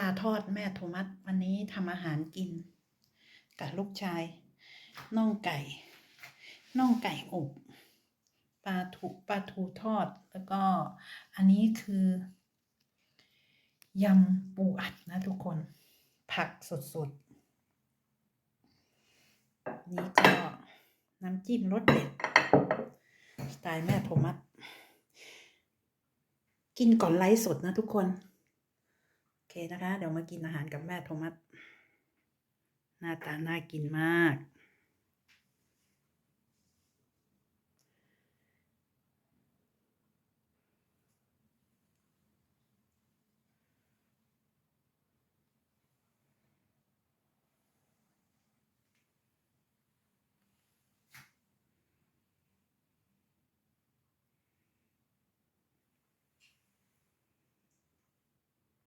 ปลาทอดแม่โทมัสวันนี้ทำอาหารกิน กับลูกชายน่องไก่น่องไก่อบปลาถูปลาทูทอดแล้วก็อันนี้คือยำปูอัดนะทุกคน ผักสดๆ นี่ก็น้ำจิ้มรสเด็ด สไตล์แม่โทมัสกินก่อนไลฟ์สดนะทุกคน นะคะ เดี๋ยวมากินอาหารกับแม่โทมัสหน้าตาน่ากินมาก